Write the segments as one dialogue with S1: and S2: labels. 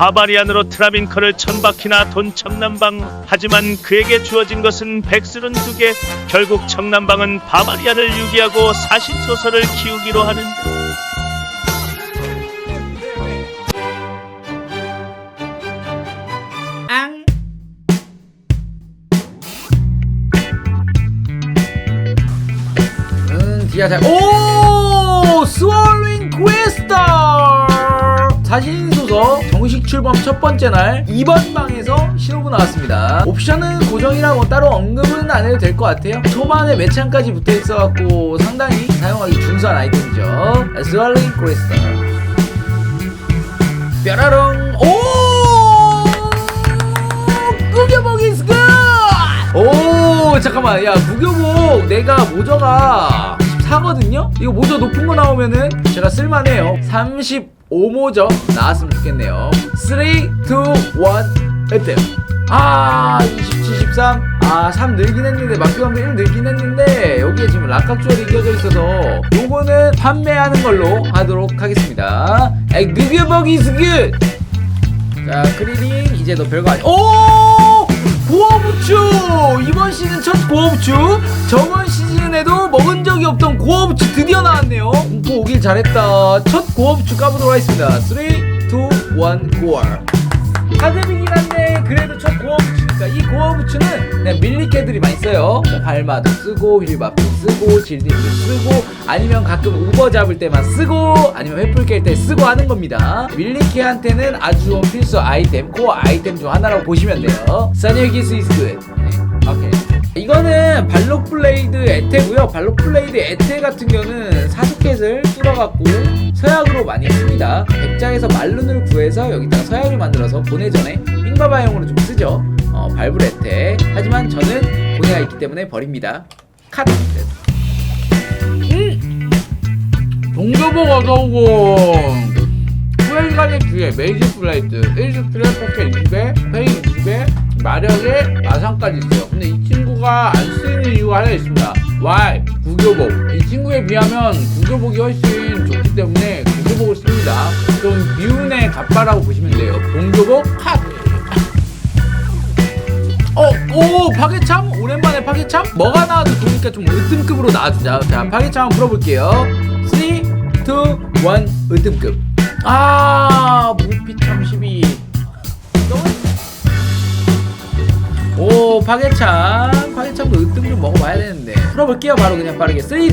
S1: 바바리안으로 트라빈커를 천바퀴나 돈 청남방 하지만 그에게 주어진 것은 백술은 두개 결국 청남방은 바바리안을 유기하고 사신소설을 키우기로 하는데
S2: 앙. 음, 디아. 오! 스월링 퀘스터! 사신소서 정식 출범 첫 번째 날 2번 방에서 신호부 나왔습니다. 옵션은 고정이라고 따로 언급은 안 해도 될 것 같아요. 초반에 매창까지 붙어 있어갖고 상당히 사용하기 준수한 아이템이죠. 스월링 퀘스터. 뾰라롱 오 구겨복 is good 오 잠깐만 야 구겨복 내가 모저가 14거든요 이거 모저 높은 거 나오면은 제가 쓸만해요 35모저 나왔으면 좋겠네요 3 2 1 에템 아 27, 13. 아, 3 늘긴 했는데, 막교하면 1 늘긴 했는데, 여기에 지금 락각주얼이 끼어져 있어서, 요거는 판매하는 걸로 하도록 하겠습니다. 에이, is good! 자, 크리링, 이제 너 별거 아니 오! 고어부추! 이번 시즌 첫 고어부추! 저번 시즌 에도 먹은 적이 없던 고어부추 드디어 나왔네요. 공포 오길 잘했다. 첫 고어부추 까보도록 하겠습니다. 3, 2, 1, 고어. 하급이긴 한데 그래도 첫 고어부츠니까 이 고어부츠는 그냥 밀리캐들이 많이 써요 뭐 발마도 쓰고 휠밥도 쓰고 질딩도 쓰고 아니면 가끔 우버 잡을 때만 쓰고 아니면 횃불 깰 때 쓰고 하는 겁니다 밀리캐한테는 아주 좋은 필수 아이템 코어 아이템 중 하나라고 보시면 돼요 사니기스 이스 굿 이 이거는 발록 블레이드 에테고요. 발록 블레이드 에테 같은 경우는 사스켓을 뚫어갖고 서약으로 많이 씁니다. 백장에서 말룬을 구해서 여기다가 서약을 만들어서 보내 전에 빙바바용으로 좀 쓰죠. 어, 발불 에테. 하지만 저는 고뇌가 있기 때문에 버립니다. 컷. 음. 동교복 어서오고 후엘간의 뒤에 메이지 플라이트 1스트랩 포켓 20에 페이 20에 마력에 마상까지 있어요 근데 이 친구 가 안 쓰이는 이유가 하나 있습니다 Why? 구교복 이 친구에 비하면 구교복이 훨씬 좋기 때문에 구교복을 씁니다 좀 비운의 갑바라고 보시면 돼요 동교복 컷 어, 오, 파괴참? 오랜만에 파괴참? 뭐가 나와도 좋으니까 좀 으뜸급으로 나와주자. 자, 파괴참 한번 풀어볼게요. 3, 2, 1, 으뜸급. 아, 무피참 12. 오, 파괴참. 파괴참도 으뜸 좀 먹어봐야 되는데. 풀어볼게요, 바로 그냥 빠르게. 3, 2, 1,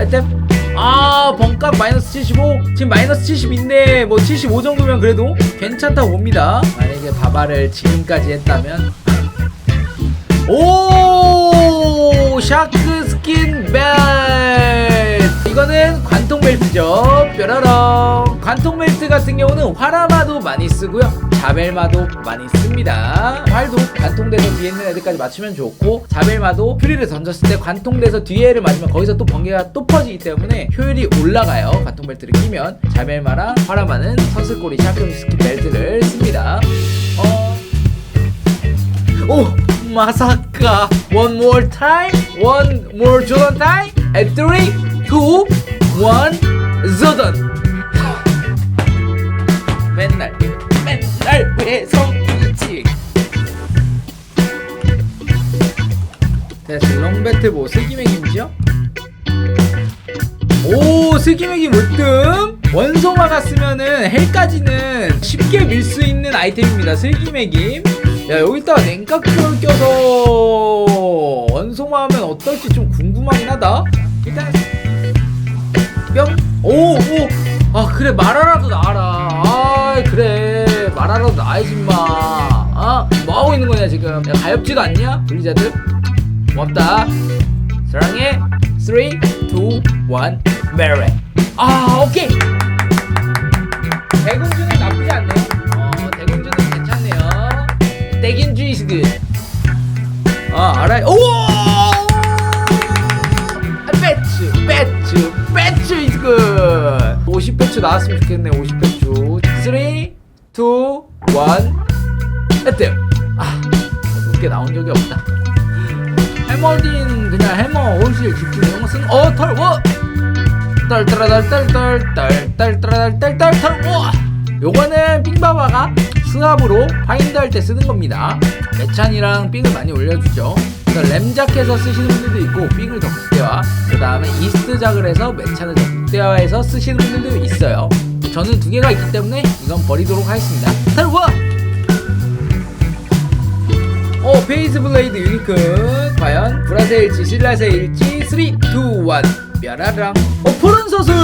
S2: 으뜸. 아, 번값 마이너스 75. 지금 마이너스 70인데, 뭐 75 정도면 그래도 괜찮다고 봅니다. 만약에 바바를 지금까지 했다면. 오 샤크 스킨 벨트 이거는 관통 벨트죠. 뾰로롱. 관통 벨트 같은 경우는 화라마도 많이 쓰고요. 자벨마도 많이 씁니다. 활도 관통돼서 뒤에 있는 애들까지 맞추면 좋고 자벨마도 퓨리를 던졌을 때 관통돼서 뒤에를 맞으면 거기서 또 번개가 또 퍼지기 때문에 효율이 올라가요. 관통 벨트를 끼면. 자벨마랑 화라마는 서슬꼬리 샤크 스킨 벨트를 씁니다. 어. 오 마사카. One more time. One more 조던 time. And three two one 조던 맨날 맨날 외성이지 대체 롱배트 뭐 슬기맥임이죠? 오 슬기맥이 무뜸. 원소마가 쓰면은 헬까지는 쉽게 밀 수 있는 아이템입니다 슬기맥임 야 여기다가 냉각표를 껴서 원소마 하면 어떨지 좀 궁금하긴 하다. 일단 뿅 오오아 그래 말하라도 나와라 아 그래. 말하라도 나와야지 임마. 아 뭐하고 있는 거냐 지금? 야, 가엾지도 않냐 블리자드? 고맙다. 사랑해. 3 2 1 메레 아 오케이. 대군주는 나쁘지 않네요 어 대군주는 괜찮네요. is good 아 알아요. 오 50백주 나왔으면 좋겠네 50백주. 3, 2, 1 했대요? 아 높게 나온 적이 없다. 해머딘 그냥 해머 온실 집중 이런 거 쓰는 어 털워! 딸따라달딸딸딸딸따라달딸딸털워! 요거는 삥바바가 수납으로 파인드 할 때 쓰는 겁니다. 매찬이랑 삥을 많이 올려주죠. 그래서 램작해서 쓰시는 분들도 있고 삥을 더 극대화 그 다음에 이스트작을 해서 매찬을 더 극대화해서 쓰시는 분들도 있어요. 저는 두 개가 있기 때문에 이건 버리도록 하겠습니다. 탈과 어 페이스 블레이드 유니콘 과연 브라세일지 신라세일지? 3, 2, 1 뾰라랑. 어 푸른 서술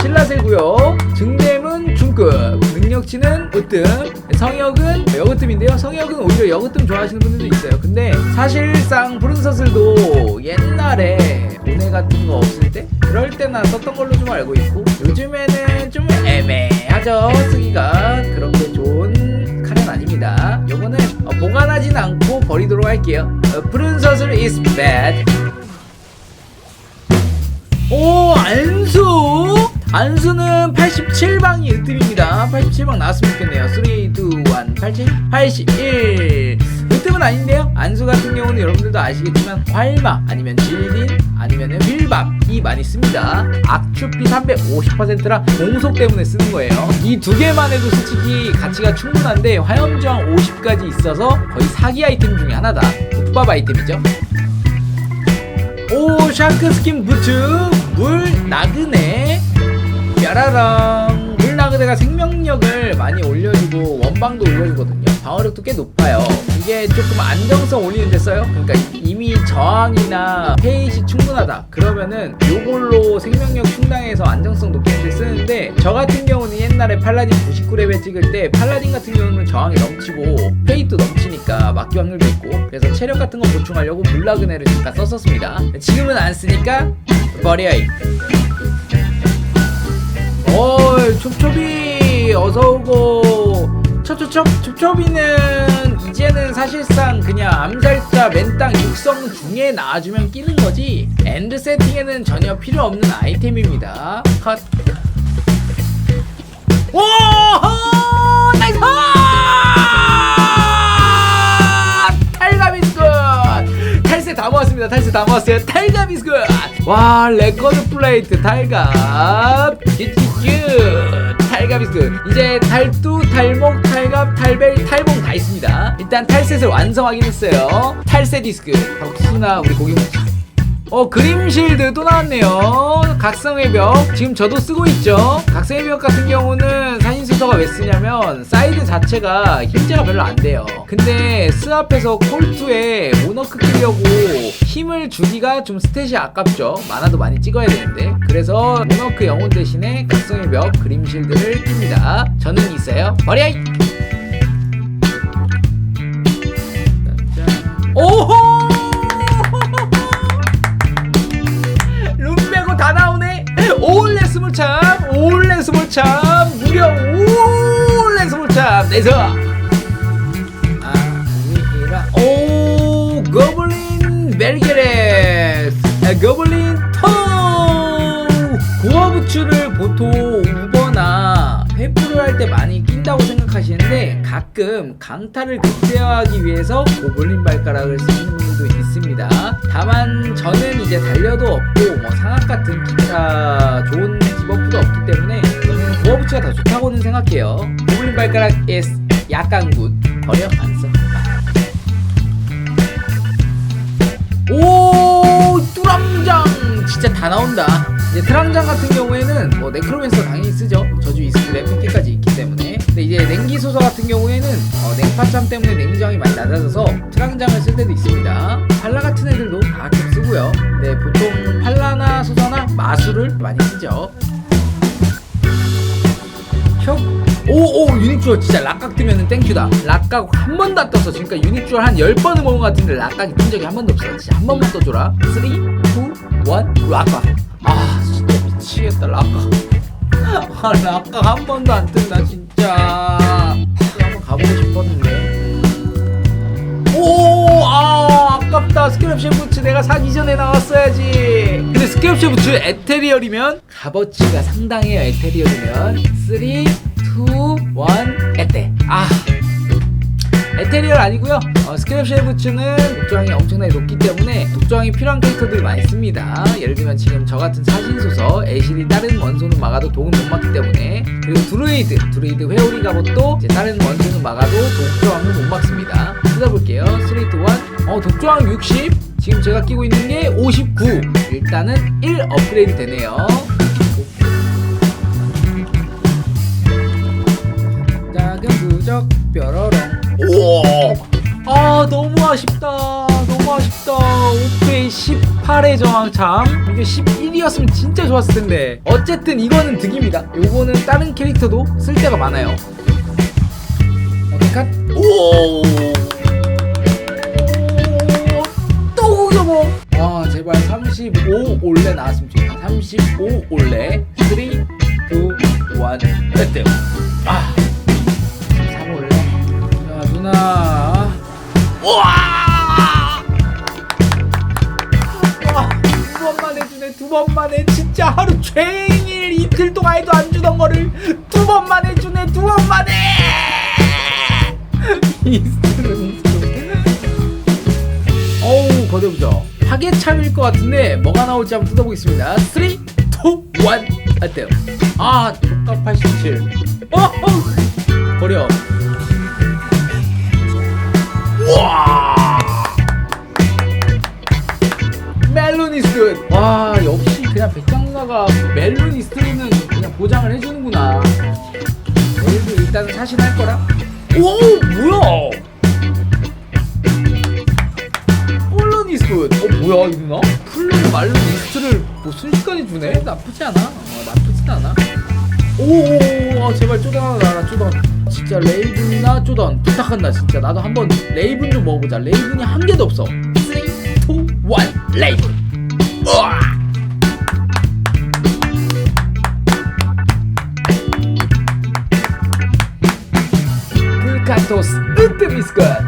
S2: 신라세고요. 증dem은 중급 능력치는 으뜸 성역은 여그뜸인데요. 성역은 오히려 여그뜸 좋아하시는 분들도 있어요. 근데 사실상 푸른 서술도 옛날에 고뇌 같은 거 없을 때 그럴 때나 썼던 걸로 좀 알고 있고 요즘에는 좀 애매하죠 쓰기가. 그렇게 좋은 칼은 아닙니다. 요거는 어, 보관하진 않고 버리도록 할게요. 어, 푸른 서술 is bad. 오 안수 안수는 87방이 으뜸입니다. 87방 나왔으면 좋겠네요. 3, 2, 1, 87 81 으뜸은 아닌데요. 안수 같은 경우는 여러분들도 아시겠지만 활마 아니면 질딘 아니면 휠밥이 많이 씁니다. 악추피 350%라 공속 때문에 쓰는 거예요. 이 두 개만 해도 솔직히 가치가 충분한데 화염저항 50까지 있어서 거의 사기 아이템 중에 하나다. 국밥 아이템이죠. 오 샤크 스킨 부츠 물 나그네 뾰라랑 물 나그네가 생명력을 많이 올려주고 원방도 올려주거든요 방어력도 꽤 높아요 이게 조금 안정성 올리는 데 써요 그러니까 이미 저항이나 페이시 충분하다 그러면은 요걸로 생명력 충당해서 안정성 높게 쓰는데 저 같은 경우는 옛날에 팔라딘 99레벨 찍을 때 팔라딘 같은 경우는 저항이 넘치고 페이도 넘치니까 막기 확률도 있고 그래서 체력 같은 거 보충하려고 물라그네를 잠깐 썼었습니다 지금은 안 쓰니까 버려이 어이 촉촉이 어서오고 촉촉촉 촉촉이는 이제는 사실상 그냥 암살자 맨땅 육성 중에 나와주면 끼는 거지 엔드 세팅에는 전혀 필요 없는 아이템입니다 컷 오! 나이스! 탈세 다 모았습니다. 탈세 다 모았어요. 탈가미스 굿! 와, 레코드 플레이트 탈갑. 큐큐큐. 탈갑 이스 굿. 이제 탈뚜, 탈목, 탈갑, 탈벨, 탈봉 다 있습니다. 일단 탈셋을 완성하긴 했어요. 탈세 디스크. 혹시나 우리 고객 어 그림실드 또 나왔네요. 각성의 벽. 지금 저도 쓰고 있죠. 각성의 벽 같은 경우는 사인수서가 왜 쓰냐면 사이드 자체가 힘재가 별로 안 돼요. 근데 스 앞에서 콜투에 모너크 끼려고 힘을 주기가 좀 스탯이 아깝죠. 만화도 많이 찍어야 되는데. 그래서 모너크 영혼 대신에 각성의 벽 그림실드를 낍니다. 저는 있어요. 버려이! 오호 내서 아니라. 오 거블린 벨게레스 아, 거블린 토 고어부츠를 보통 우버나 회프를 할 때 많이 낀다고 생각하시는데 가끔 강타를 극대화하기 위해서 고블린 발가락을 쓰시는 분들도 있습니다. 다만 저는 이제 달려도 없고 뭐 상악 같은 기타 좋은 고어부츠가 더 좋다고는 생각해요. 고블린 발가락 is 약간 굿. 버려 안 써. 오 뚜람장. 진짜 다 나온다. 이제 트람장 같은 경우에는 뭐 네크로맨서 당연히 쓰죠. 저주 이스트랩 100개까지 있기 때문에. 근데 이제 냉기 소서 같은 경우에는 어, 냉파참 때문에 냉기장이 많이 낮아져서 트랑장을 쓸 때도 있습니다. 팔라 같은 애들도 다 쓰고요. 근데 보통 팔라나 소서나 마술을 많이 쓰죠 혁 오오 유니큐어 진짜 락각 뜨면은 땡큐다. 락각 한 번도 안 떴어 지금까지 유니큐어 한 10번을 먹은 것 같은데 락각이 뜬 적이 한 번도 없어. 진짜 한 번만 떠줘라. 3 2 1 락각. 아 진짜 미치겠다 락각. 아 락각 한 번도 안 뜬다 진짜. 한번 가보고 싶었는데. 오아 아깝다. 스크랩 셰프츠 내가 사기 전에 나왔어야지. 근데 스크랩 셰프츠 에테리얼이면 값어치가 상당해요. 에테리얼이면. 3 2 1 에테. 아 에테리얼 아니고요 어, 어, 스크랩 쉐부츠는 독조항이 엄청나게 높기 때문에 독조항이 필요한 캐릭터들이 많습니다. 예를 들면 지금 저 같은 사신소서 애실이 다른 원소는 막아도 독은 못 막기 때문에 그리고 드루이드, 드루이드 회오리 갑옷도 다른 원소는 막아도 독조항은 못 막습니다. 찾아볼게요. 3, 2, 1. 어, 독조항 60. 지금 제가 끼고 있는 게 59. 일단은 1 업그레이드 되네요. 18회 저항 참. 이게 11이었으면 진짜 좋았을 텐데. 어쨌든 이거는 득입니다. 요거는 다른 캐릭터도 쓸 때가 많아요. 어택 컷 오! 또 우겨보 아 제발 35 올레 나왔으면 좋겠다. 35 올레. 3 2 1 렛츠 아! 3 올레. 야 누나. 와! 번만 해 진짜 하루 종일 이틀 동안 해도 안 주던 거를 두 번만 해주네 두 번만 해 이스트는 어우 거대부죠. 파괴참일 것 같은데 뭐가 나올지 한번 뜯어보겠습니다. 3 2 1 어때요? 아 효과 87 어, 어 버려. 와 백장사가 멜로니스는 그냥 보장을 해주는구나. 얘도 일단 사신할 거라. 오 뭐야? 폴로니스 어 뭐야 이 누나? 풀로 말로니스트를 뭐 순식간에 주네? 나쁘지 않아. 어 나쁘진 않아. 오오오 아, 제발 쪼던 하나 나라 쪼던 진짜 레이븐이나 쪼던 부탁한다 진짜. 나도 한번 레이븐 좀 먹어보자. 레이븐이 한 개도 없어. 3, 2, 1 레이븐. 으뜸 이스컷